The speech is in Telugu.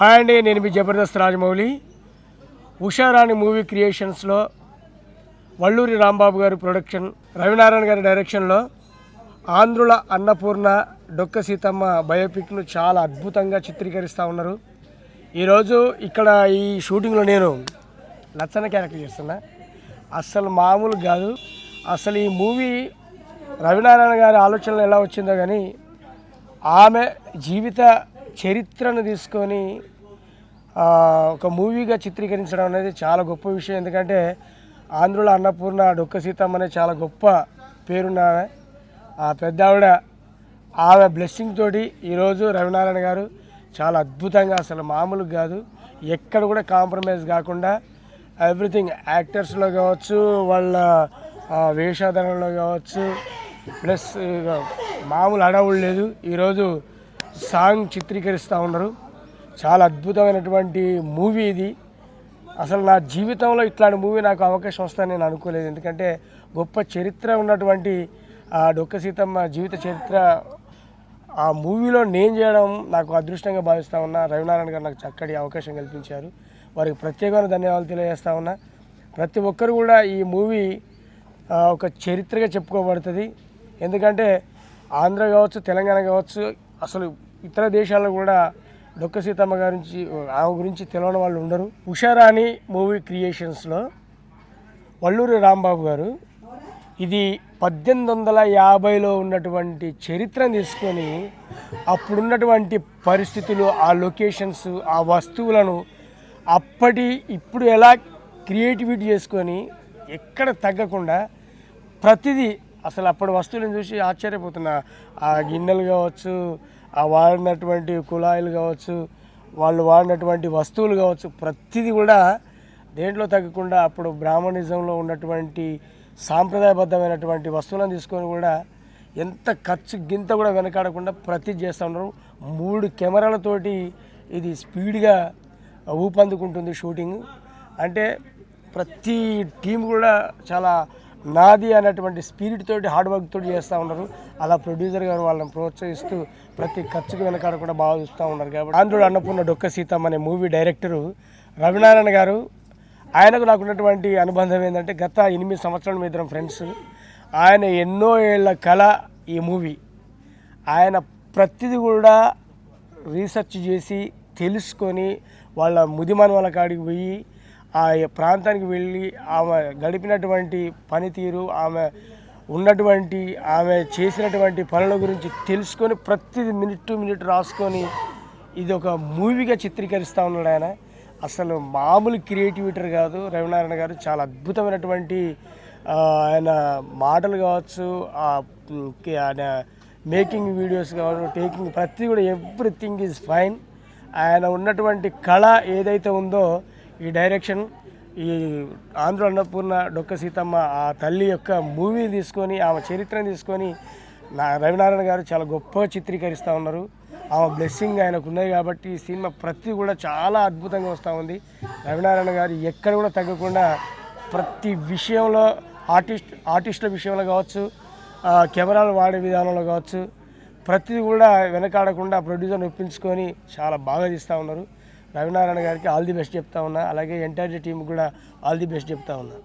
హాయ్ అండి నేను మీ జబర్దస్త్ రాజమౌళి. ఉషారాణి మూవీ క్రియేషన్స్లో వల్లూరి రాంబాబు గారి ప్రొడక్షన్ రవినారాయణ గారి డైరెక్షన్లో ఆంధ్రుల అన్నపూర్ణ డొక్క సీతమ్మ బయోపిక్ను చాలా అద్భుతంగా చిత్రీకరిస్తూ ఉన్నారు. ఈరోజు ఇక్కడ ఈ షూటింగ్లో నేను లచ్చన క్యారెక్టర్ చేస్తున్నా. అస్సలు మామూలు కాదు. అసలు ఈ మూవీ రవినారాయణ గారి ఆలోచనలు ఎలా వచ్చిందో కానీ ఆమె జీవిత చరిత్రను తీసుకొని ఒక మూవీగా చిత్రీకరించడం అనేది చాలా గొప్ప విషయం. ఎందుకంటే ఆంధ్రుల అన్నపూర్ణ డొక్క సీతమ్మ అనే చాలా గొప్ప పేరున్న ఆ పెద్ద ఆవిడ ఆమె బ్లెస్సింగ్ తోటి ఈరోజు రవినారాయణ గారు చాలా అద్భుతంగా అసలు మామూలు కాదు ఎక్కడ కూడా కాంప్రమైజ్ కాకుండా ఎవ్రీథింగ్ యాక్టర్స్లో కావచ్చు వాళ్ళ వేషధారణలో కావచ్చు ప్లస్ మామూలు అడవులు లేదు. ఈరోజు సాంగ్ చిత్రీకరిస్తూ ఉన్నారు. చాలా అద్భుతమైనటువంటి మూవీ ఇది. అసలు నా జీవితంలో ఇట్లాంటి మూవీ నాకు అవకాశం వస్తుందని నేను అనుకోలేదు. ఎందుకంటే గొప్ప చరిత్ర ఉన్నటువంటి ఆ డొక్క సీతమ్మ జీవిత చరిత్ర ఆ మూవీలో నేను చేయడం నాకు అదృష్టంగా భావిస్తా ఉన్నా. రవినారాయణ గారు నాకు చక్కటి అవకాశం కల్పించారు. వారికి ప్రత్యేకమైన ధన్యవాదాలు తెలియజేస్తా ఉన్నా. ప్రతి ఒక్కరు కూడా ఈ మూవీ ఒక చరిత్రగా చెప్పుకోబడుతుంది. ఎందుకంటే ఆంధ్ర కావచ్చు తెలంగాణ కావచ్చు అసలు ఇతర దేశాల్లో కూడా డొక్క సీతమ్మ గురించి ఆమె గురించి తెలియని వాళ్ళు ఉండరు. ఉషారాణి మూవీ క్రియేషన్స్లో వల్లూరి రాంబాబు గారు ఇది పద్దెనిమిది వందల యాభైలో ఉన్నటువంటి చరిత్రను తీసుకొని అప్పుడున్నటువంటి పరిస్థితులు ఆ లొకేషన్స్ ఆ వస్తువులను అప్పటి ఇప్పుడు ఎలా క్రియేటివిటీ చేసుకొని ఎక్కడ తగ్గకుండా ప్రతిదీ అసలు అప్పటి వస్తువులను చూసి ఆశ్చర్యపోతున్నా. ఆ గిన్నెలు కావచ్చు ఆ వాడినటువంటి కుళాయిలు కావచ్చు వాళ్ళు వాడినటువంటి వస్తువులు కావచ్చు ప్రతిదీ కూడా దేంట్లో తగ్గకుండా అప్పుడు బ్రాహ్మణిజంలో ఉన్నటువంటి సాంప్రదాయబద్ధమైనటువంటి వస్తువులను తీసుకొని కూడా ఎంత ఖర్చు గింత కూడా వెనకాడకుండా ప్రతి చేస్తూ ఉన్నారు. మూడు కెమెరాలతోటి ఇది స్పీడ్గా ఊపందుకుంటుంది షూటింగ్. అంటే ప్రతి టీం కూడా చాలా నాది అనేటువంటి స్పిరిట్ తోటి హార్డ్ వర్క్ తోటి చేస్తూ ఉన్నారు. అలా ప్రొడ్యూసర్ గారు వాళ్ళని ప్రోత్సహిస్తూ ప్రతి ఖర్చుకు వెనకాడకుండా బాగా చూస్తూ ఉన్నారు కాబట్టి. ఆంధ్రుడు అన్నపూర్ణ డొక్క సీతమ్మ అనే మూవీ డైరెక్టరు రవినారాయణ గారు ఆయనకు నాకు ఉన్నటువంటి అనుబంధం ఏంటంటే గత ఎనిమిది సంవత్సరాల మీ ఇద్దరం ఫ్రెండ్స్ ఆయన ఎన్నో ఏళ్ళ కళ ఈ మూవీ ఆయన ప్రతిదీ కూడా రీసెర్చ్ చేసి తెలుసుకొని వాళ్ళ ముదిమన్ వాళ్ళ కాడికి పోయి ఆ ప్రాంతానికి వెళ్ళి ఆమె గడిపినటువంటి పనితీరు ఆమె ఉన్నటువంటి ఆమె చేసినటువంటి పనుల గురించి తెలుసుకొని ప్రతిది మినిట్ టు మినిట్ రాసుకొని ఇది ఒక మూవీగా చిత్రీకరిస్తూ ఉన్నాడు ఆయన. అసలు మామూలు క్రియేటివిటర్ కాదు. రవినారాయణ గారు చాలా అద్భుతమైనటువంటి ఆయన మాటలు కావచ్చు ఆయన మేకింగ్ వీడియోస్ కావచ్చు టేకింగ్ ప్రతి కూడా ఎవ్రీథింగ్ ఈజ్ ఫైన్. ఆయన ఉన్నటువంటి కళ ఏదైతే ఉందో ఈ డైరెక్షన్ ఈ ఆంధ్ర అన్నపూర్ణ డొక్క సీతమ్మ ఆ తల్లి యొక్క మూవీ తీసుకొని ఆమె చరిత్రను తీసుకొని నా రవినారాయణ గారు చాలా గొప్పగా చిత్రీకరిస్తూ ఉన్నారు. ఆమె బ్లెస్సింగ్ ఆయనకు ఉన్నది కాబట్టి ఈ సినిమా ప్రతి కూడా చాలా అద్భుతంగా వస్తూ ఉంది. రవినారాయణ గారు ఎక్కడ కూడా తగ్గకుండా ప్రతి విషయంలో ఆర్టిస్ట్ ఆర్టిస్టుల విషయంలో కావచ్చు ఆ, కెమెరాలు వాడే విధానంలో కావచ్చు ప్రతిది కూడా వెనకాడకుండా ప్రొడ్యూసర్ని ఒప్పించుకొని చాలా బాగా తీస్తూ ఉన్నారు. రవినారాయణ గారికి ఆల్ ది బెస్ట్ చెప్తా ఉన్నా అలాగే ఎంటైర్ టీం కూడా ఆల్ ది బెస్ట్ చెప్తా ఉన్నా.